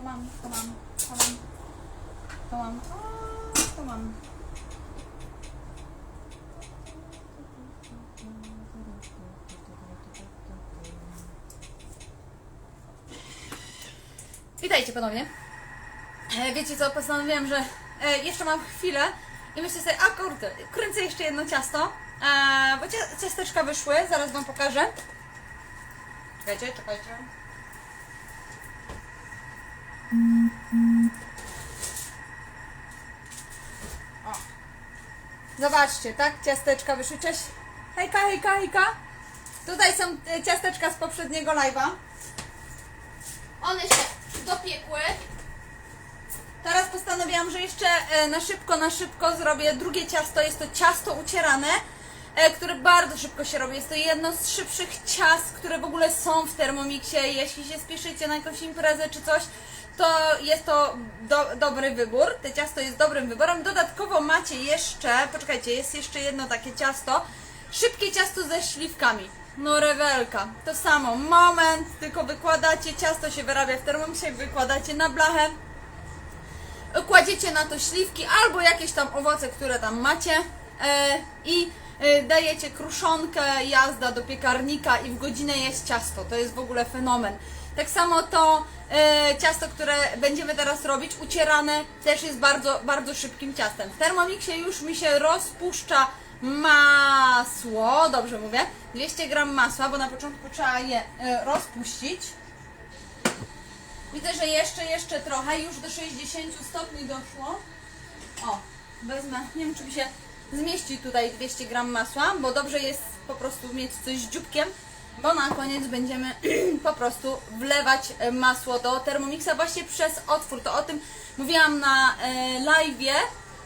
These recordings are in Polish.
to mam, to mam, to mam, to mam, a, to mam. Witajcie ponownie. E, Wiecie co, postanowiłam, że e, jeszcze mam chwilę i myślę sobie, a kurde, kręcę jeszcze jedno ciasto, e, bo cia- ciasteczka wyszły, zaraz Wam pokażę. Czekajcie, czekajcie. Zobaczcie, tak? Ciasteczka wyszły. Cześć. Hejka, hejka, hejka. Tutaj są e, ciasteczka z poprzedniego live'a. One się dopiekły. Teraz postanowiłam, że jeszcze e, na szybko, na szybko zrobię drugie ciasto. Jest to ciasto ucierane, e, które bardzo szybko się robi. Jest to jedno z szybszych ciast, które w ogóle są w Thermomixie. Jeśli się spieszycie na jakąś imprezę czy coś, to jest to do, dobry wybór. To ciasto jest dobrym wyborem. Dodatkowo macie jeszcze, poczekajcie, jest jeszcze jedno takie ciasto. Szybkie ciasto ze śliwkami. No rewelka. To samo. Moment, tylko wykładacie, ciasto się wyrabia w Thermomixie, wykładacie na blachę kładziecie na to śliwki albo jakieś tam owoce, które tam macie e, i e, dajecie kruszonkę, jazda do piekarnika i w godzinę jest ciasto. To jest w ogóle fenomen. Tak samo to e, ciasto, które będziemy teraz robić, ucierane, też jest bardzo, bardzo szybkim ciastem. W Thermomixie już mi się rozpuszcza masło, dobrze mówię, 200 gram masła, bo na początku trzeba je e, rozpuścić. Widzę, że jeszcze, jeszcze trochę, już do 60 stopni doszło. O, wezmę, nie wiem czy mi się zmieści tutaj 200 gram masła, bo dobrze jest po prostu mieć coś z dzióbkiem, bo na koniec będziemy po prostu wlewać e, masło do Thermomixa właśnie przez otwór. To o tym mówiłam na e, live'ie.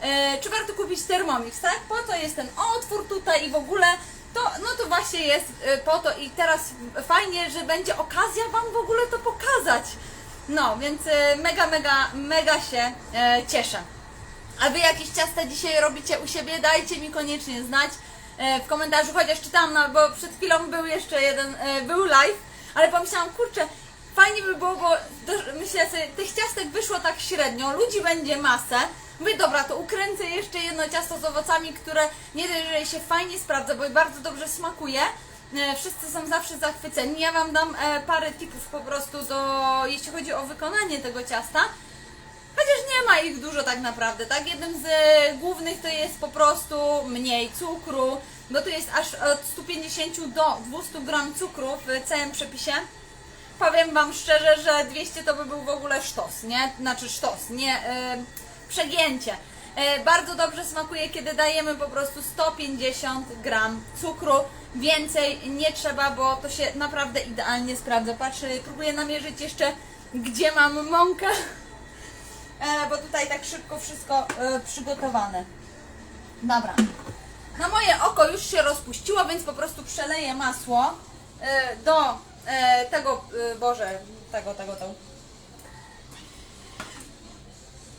E, czy warto kupić Thermomix, tak? Po co jest ten otwór tutaj i w ogóle to, no to właśnie jest po to i teraz fajnie, że będzie okazja Wam w ogóle to pokazać. No, więc mega, mega, mega się cieszę. A Wy jakieś ciasta dzisiaj robicie u siebie? Dajcie mi koniecznie znać w komentarzu, chociaż czytałam, na, bo przed chwilą był jeszcze jeden, e, był live, ale pomyślałam, kurczę, fajnie by było, bo myślę sobie, tych ciastek wyszło tak średnio, ludzi będzie masę. Mówię, dobra, to ukręcę jeszcze jedno ciasto z owocami, które nie dość, że się fajnie sprawdza, bo bardzo dobrze smakuje. E, Wszyscy są zawsze zachwyceni. Ja Wam dam e, parę tipów po prostu do, jeśli chodzi o wykonanie tego ciasta. Ich dużo tak naprawdę, tak? Jednym z e, głównych to jest po prostu mniej cukru, bo tu jest aż od 150 do 200 gram cukru w całym przepisie. Powiem Wam szczerze, że 200 to by był w ogóle sztos, nie? Znaczy sztos, nie e, przegięcie. E, bardzo dobrze smakuje, kiedy dajemy po prostu 150 gram cukru. Więcej nie trzeba, bo to się naprawdę idealnie sprawdza. Patrzę, próbuję namierzyć jeszcze, gdzie mam mąkę bo tutaj tak szybko wszystko e, przygotowane. Dobra. Na moje oko już się rozpuściło, więc po prostu przeleję masło e, do e, tego, e, Boże, tego, tego, tego.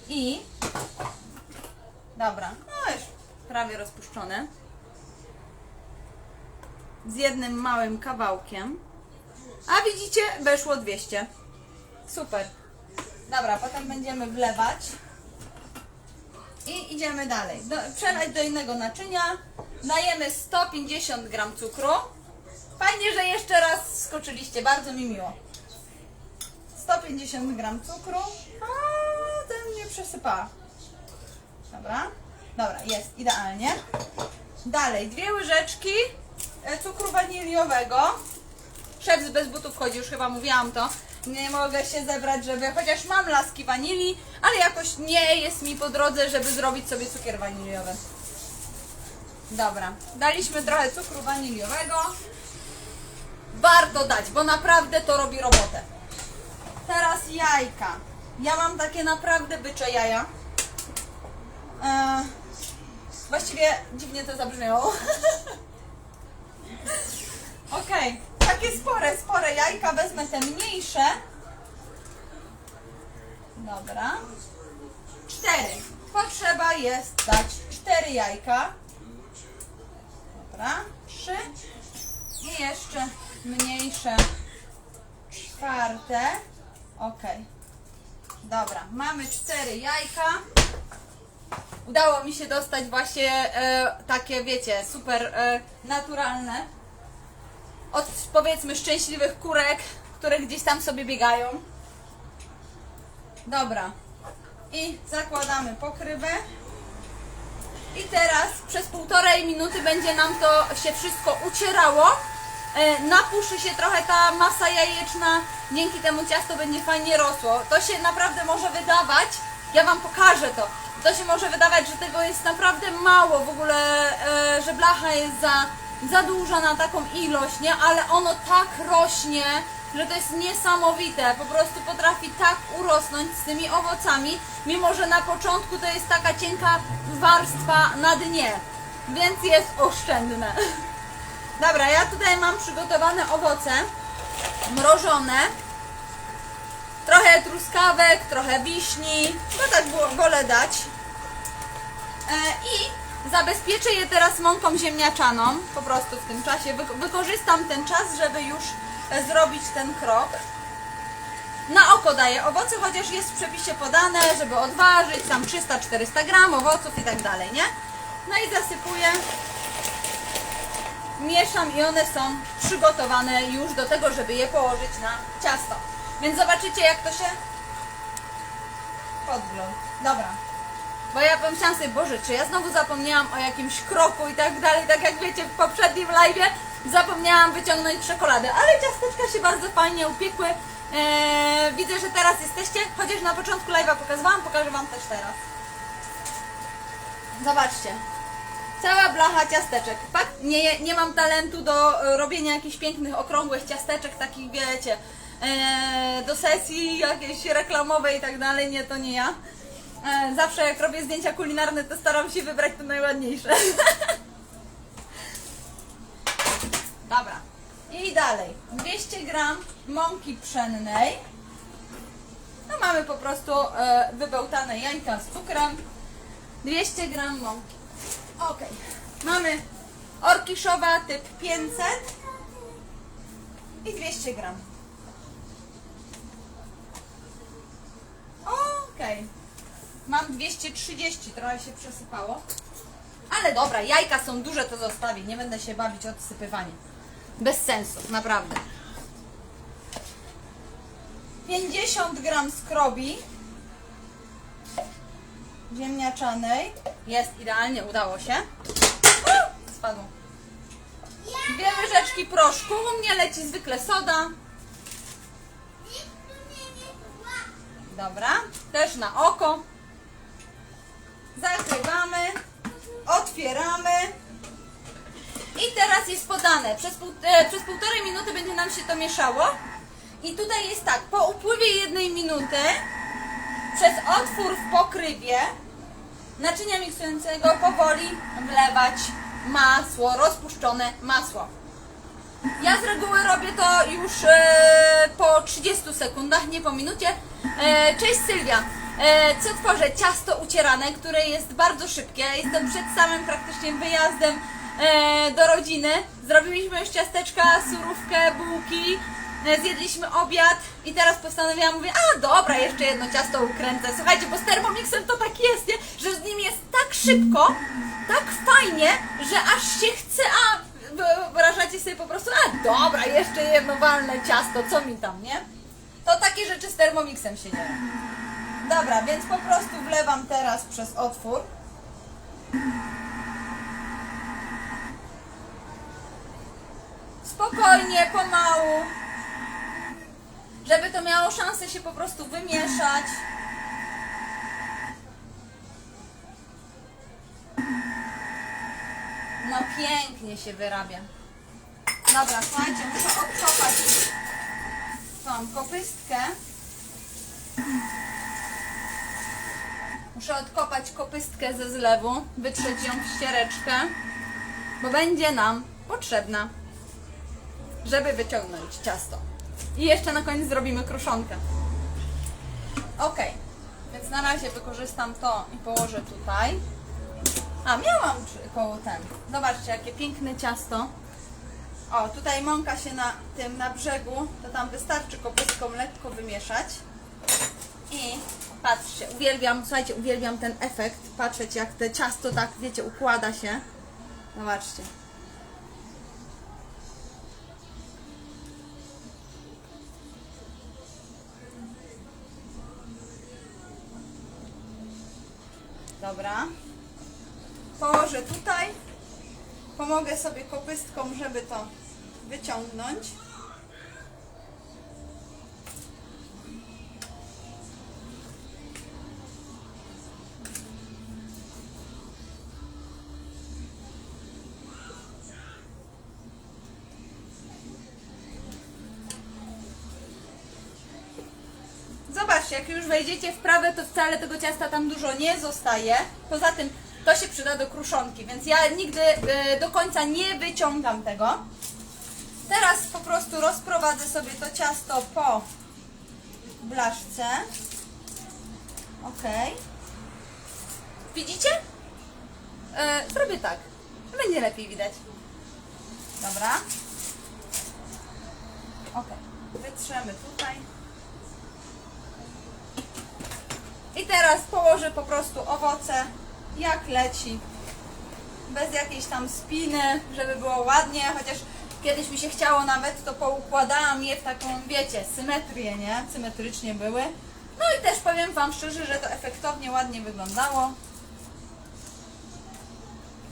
I dobra, no już prawie rozpuszczone. Z jednym małym kawałkiem. A widzicie, weszło 200. Super. Dobra, potem będziemy wlewać. I idziemy dalej. Do, przelać do innego naczynia. Dajemy 150 gram cukru. Fajnie, że jeszcze raz skoczyliście, bardzo mi miło. 150 gram cukru. A, ten mnie przesypała. Dobra, dobra, jest idealnie. Dalej, dwie łyżeczki e, cukru waniliowego. Szef bez butów wchodzi, już chyba mówiłam to. Nie mogę się zebrać, żeby, chociaż mam laski wanilii, ale jakoś nie jest mi po drodze, żeby zrobić sobie cukier waniliowy. Dobra, daliśmy trochę cukru waniliowego. Warto dać, bo naprawdę to robi robotę. Teraz jajka. Ja mam takie naprawdę bycze jaja. Eee, właściwie dziwnie to zabrzmiało. Okej, takie spore, spore jajka. Wezmę te mniejsze. Dobra. Cztery. Potrzeba jest dać cztery jajka. Dobra. Trzy. I jeszcze mniejsze. Czwarte. Okej. Dobra, mamy cztery jajka. Udało mi się dostać właśnie e, takie, wiecie, super e, naturalne. Od powiedzmy szczęśliwych kurek, które gdzieś tam sobie biegają. Dobra. I zakładamy pokrywę. I teraz przez półtorej minuty będzie nam to się wszystko ucierało. E, napuszy się trochę ta masa jajeczna, dzięki temu ciasto będzie fajnie rosło. To się naprawdę może wydawać, ja Wam pokażę to, to się może wydawać, że tego jest naprawdę mało w ogóle, e, że blacha jest za, za duża na taką ilość, nie? Ale ono tak rośnie, że to jest niesamowite. Po prostu potrafi tak urosnąć z tymi owocami, mimo że na początku to jest taka cienka warstwa na dnie, więc jest oszczędne. Dobra, ja tutaj mam przygotowane owoce mrożone. Trochę truskawek, trochę wiśni, bo tak wolę dać. E, I zabezpieczę je teraz mąką ziemniaczaną, po prostu w tym czasie. Wy, wykorzystam ten czas, żeby już e, zrobić ten krok. Na oko daję owoce, chociaż jest w przepisie podane, żeby odważyć, tam 300-400 gram owoców i tak dalej, nie? No i zasypuję mieszam i one są przygotowane już do tego, żeby je położyć na ciasto. Więc zobaczycie jak to się podgląd. Dobra. Bo ja pomyślałam sobie, Boże, czy ja znowu zapomniałam o jakimś kroku i tak dalej, tak jak wiecie w poprzednim live'ie zapomniałam wyciągnąć czekoladę, ale ciasteczka się bardzo fajnie upiekły. Eee, widzę, że teraz jesteście, chociaż na początku live'a pokazywałam, pokażę Wam też teraz. Zobaczcie, Cała blacha ciasteczek. Fakt, nie, nie mam talentu do e, robienia jakichś pięknych, okrągłych ciasteczek, takich wiecie, e, do sesji jakiejś reklamowej i tak dalej. Nie, to nie ja. E, zawsze jak robię zdjęcia kulinarne, to staram się wybrać te najładniejsze. Dobra. I dalej. 200 gram mąki pszennej. No mamy po prostu e, wybełtane jajka z cukrem. 200 gram mąki. Ok. Mamy orkiszowa typ 500 i 200 gram. Ok. Mam 230, trochę się przesypało. Ale dobra, jajka są duże, to zostawię. Nie będę się bawić odsypywaniem. Bez sensu, naprawdę. 50 gram skrobi ziemniaczanej. Jest idealnie, udało się. Spadło. Dwie łyżeczki proszku. U mnie leci zwykle soda. Dobra, też na oko. Zakrywamy, otwieramy. I teraz jest podane. Przez, pół, e, przez półtorej minuty będzie nam się to mieszało. I tutaj jest tak, po upływie jednej minuty przez otwór w pokrywie naczynia miksującego powoli wlewać masło, rozpuszczone masło. Ja z reguły robię to już e, po 30 sekundach, nie po minucie. E, cześć Sylwia. E, co tworzę? Ciasto ucierane, które jest bardzo szybkie. Jestem przed samym praktycznie wyjazdem e, do rodziny. Zrobiliśmy już ciasteczka, surówkę, bułki. E, Zjedliśmy obiad i teraz postanowiłam, mówię, a dobra, jeszcze jedno ciasto ukręcę. Słuchajcie, bo z Thermomixem to tak jest, nie? że z nim jest tak szybko, tak fajnie, że aż się chce, a wyobrażacie sobie po prostu, a dobra, jeszcze jedno walne ciasto, co mi tam, nie? To takie rzeczy z Thermomixem się dzieją. Dobra, więc po prostu wlewam teraz przez otwór. Spokojnie, pomału. Żeby to miało szansę się po prostu wymieszać. No pięknie się wyrabia. Dobra, słuchajcie, muszę odkopać tą kopystkę. Muszę odkopać kopystkę ze zlewu, wytrzeć ją w ściereczkę, bo będzie nam potrzebna, żeby wyciągnąć ciasto. I jeszcze na koniec zrobimy kruszonkę. Ok, więc na razie wykorzystam to i położę tutaj. A, miałam koło ten. Zobaczcie, jakie piękne ciasto. O, tutaj mąka się na tym, na brzegu, to tam wystarczy kopystką lekko wymieszać. I Patrzcie, uwielbiam, słuchajcie, uwielbiam ten efekt. Patrzeć jak te ciasto tak, wiecie, układa się. Zobaczcie. Dobra. Położę tutaj. Pomogę sobie kopystką, żeby to wyciągnąć. Jak już wejdziecie w prawe, to wcale tego ciasta tam dużo nie zostaje. Poza tym to się przyda do kruszonki, więc ja nigdy e, do końca nie wyciągam tego. Teraz po prostu rozprowadzę sobie to ciasto po blaszce. Ok. Widzicie? E, zrobię tak. Będzie lepiej widać. Dobra. Ok. Wytrzemy tutaj. I teraz położę po prostu owoce jak leci. Bez jakiejś tam spiny, żeby było ładnie, chociaż kiedyś mi się chciało nawet, to poukładałam je w taką, wiecie, symetrię, nie? Symetrycznie były. No i też powiem Wam szczerze, że to efektownie, ładnie wyglądało.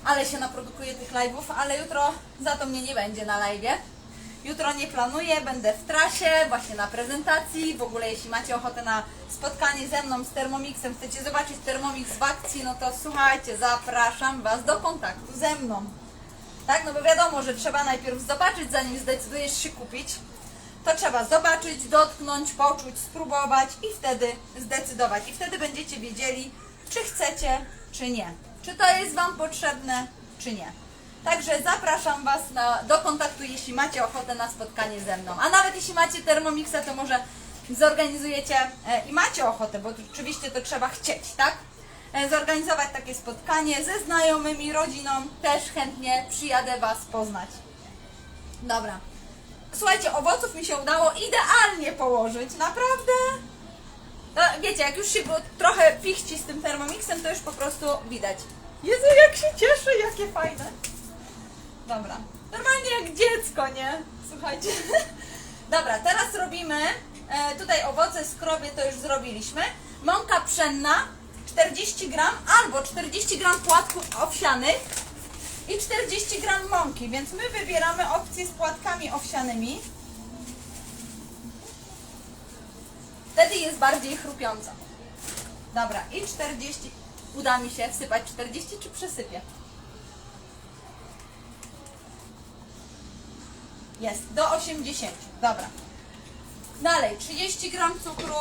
Ale się naprodukuje tych live'ów, ale jutro za to mnie nie będzie na live'ie. Jutro nie planuję, będę w trasie, właśnie na prezentacji. W ogóle jeśli macie ochotę na spotkanie ze mną z Thermomixem, chcecie zobaczyć Thermomix w akcji, no to słuchajcie, zapraszam Was do kontaktu ze mną. Tak, no bo wiadomo, że trzeba najpierw zobaczyć, zanim zdecydujesz się kupić. To trzeba zobaczyć, dotknąć, poczuć, spróbować i wtedy zdecydować. I wtedy będziecie wiedzieli, czy chcecie, czy nie. Czy to jest Wam potrzebne, czy nie. Także zapraszam Was na, do kontaktu, jeśli macie ochotę na spotkanie ze mną. A nawet jeśli macie Thermomixa, to może zorganizujecie e, i macie ochotę, bo oczywiście to trzeba chcieć, tak? E, zorganizować takie spotkanie ze znajomymi, rodziną. Też chętnie przyjadę Was poznać. Dobra. Słuchajcie, owoców mi się udało idealnie położyć, naprawdę. No, wiecie, jak już się go trochę pichci z tym Thermomixem, to już po prostu widać. Jezu, jak się cieszę, jakie fajne. Dobra. Normalnie jak dziecko, nie? Słuchajcie. Dobra, teraz robimy e, tutaj owoce skrobie, to już zrobiliśmy. Mąka pszenna 40 gram albo 40 gram płatków owsianych i 40 gram mąki, więc my wybieramy opcję z płatkami owsianymi. Wtedy jest bardziej chrupiąca. Dobra, i 40. Uda mi się wsypać 40 czy przesypię? Jest, do 80. Dobra. Dalej, 30 gram cukru.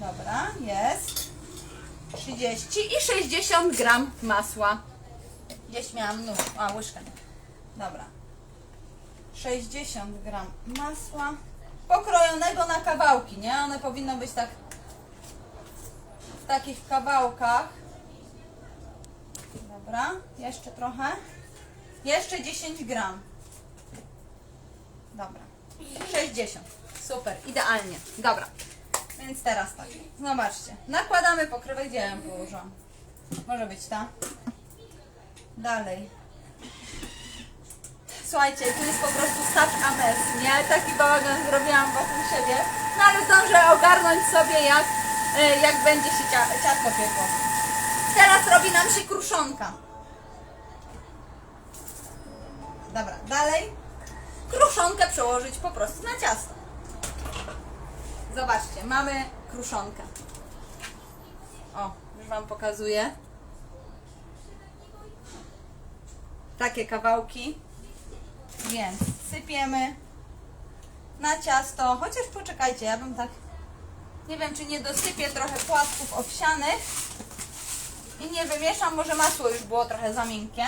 Dobra, jest. 30 i 60 gram masła. Gdzieś miałam nóż, a łyżkę. Dobra. 60 gram masła. Pokrojonego na kawałki, nie? One powinno być tak w takich kawałkach. Dobra, jeszcze trochę. Jeszcze 10 gram. Dobra. 60. Super, idealnie. Dobra. Więc teraz tak. Zobaczcie. Nakładamy pokrywę, gdzie ją? Może być ta. Dalej. Słuchajcie, tu jest po prostu such a mess, nie? Taki bałagan zrobiłam wokół siebie. No ale zdążę ogarnąć sobie jak, e, jak będzie się cia- ciastko piekło. Teraz robi nam się kruszonka. Dobra, dalej. Kruszonkę przełożyć po prostu na ciasto. Zobaczcie, mamy kruszonkę. O, już Wam pokazuję. Takie kawałki. Więc sypiemy na ciasto. Chociaż poczekajcie, ja bym tak. Nie wiem, czy nie dosypię trochę płatków owsianych. I nie wymieszam, może masło już było trochę za miękkie.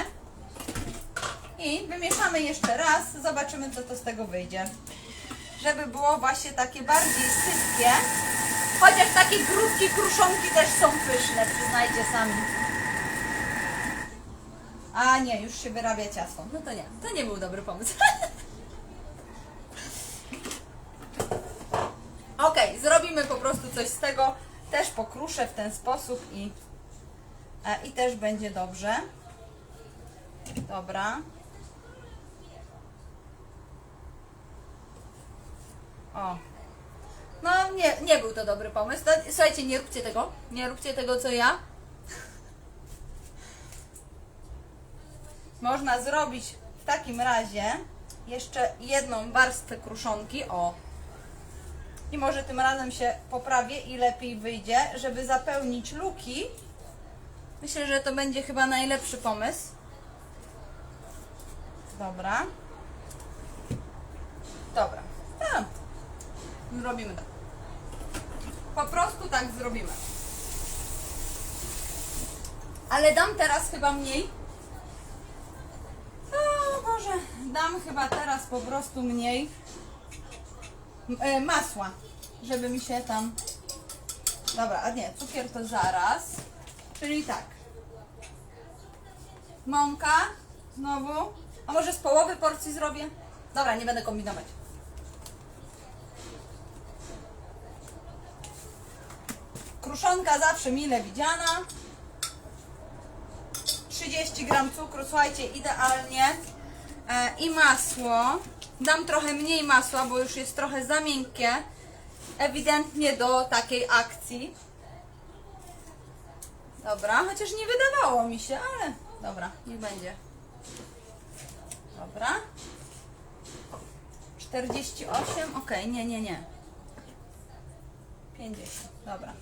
I wymieszamy jeszcze raz, zobaczymy co to z tego wyjdzie. Żeby było właśnie takie bardziej sypkie. Chociaż takie grudki, kruszonki też są pyszne, przyznajcie sami. A nie, już się wyrabia ciasto. No to nie, to nie był dobry pomysł. ok, zrobimy po prostu coś z tego. Też pokruszę w ten sposób i i też będzie dobrze. Dobra. O. No, nie, nie był to dobry pomysł. Słuchajcie, nie róbcie tego. Nie róbcie tego, co ja. Można zrobić w takim razie jeszcze jedną warstwę kruszonki. O. I może tym razem się poprawię i lepiej wyjdzie, żeby zapełnić luki. Myślę, że to będzie chyba najlepszy pomysł. Dobra. Dobra. A. Zrobimy tak. Po prostu tak zrobimy. Ale dam teraz chyba mniej. O Boże, dam chyba teraz po prostu mniej e, masła, żeby mi się tam... Dobra, a nie, cukier to zaraz. Czyli tak. Mąka, znowu. A może z połowy porcji zrobię? Dobra, nie będę kombinować. Kruszonka zawsze mile widziana. 30 gram cukru, słuchajcie, idealnie. E, I masło. Dam trochę mniej masła, bo już jest trochę za miękkie. Ewidentnie do takiej akcji. Dobra, chociaż nie wydawało mi się, ale dobra, niech będzie. Dobra. 48, ok, nie, nie, nie. 50, dobra.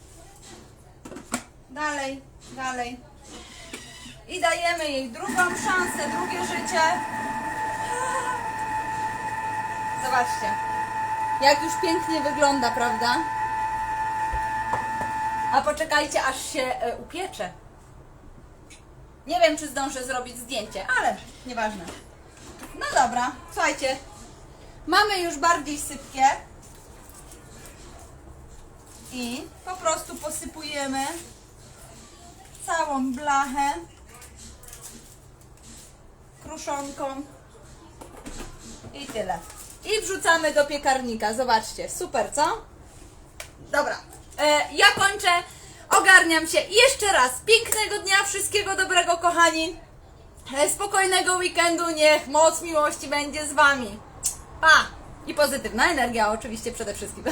Dalej, dalej. I dajemy jej drugą szansę, drugie życie. Zobaczcie, jak już pięknie wygląda, prawda? A poczekajcie, aż się e, upiecze. Nie wiem, czy zdążę zrobić zdjęcie, ale nieważne. No dobra, słuchajcie. Mamy już bardziej sypkie. I po prostu posypujemy całą blachę kruszonką i tyle. I wrzucamy do piekarnika. Zobaczcie, super, co? Dobra, e, ja kończę. Ogarniam się I jeszcze raz. Pięknego dnia, wszystkiego dobrego, kochani. E, spokojnego weekendu. Niech moc miłości będzie z Wami. Pa! I pozytywna energia, oczywiście przede wszystkim.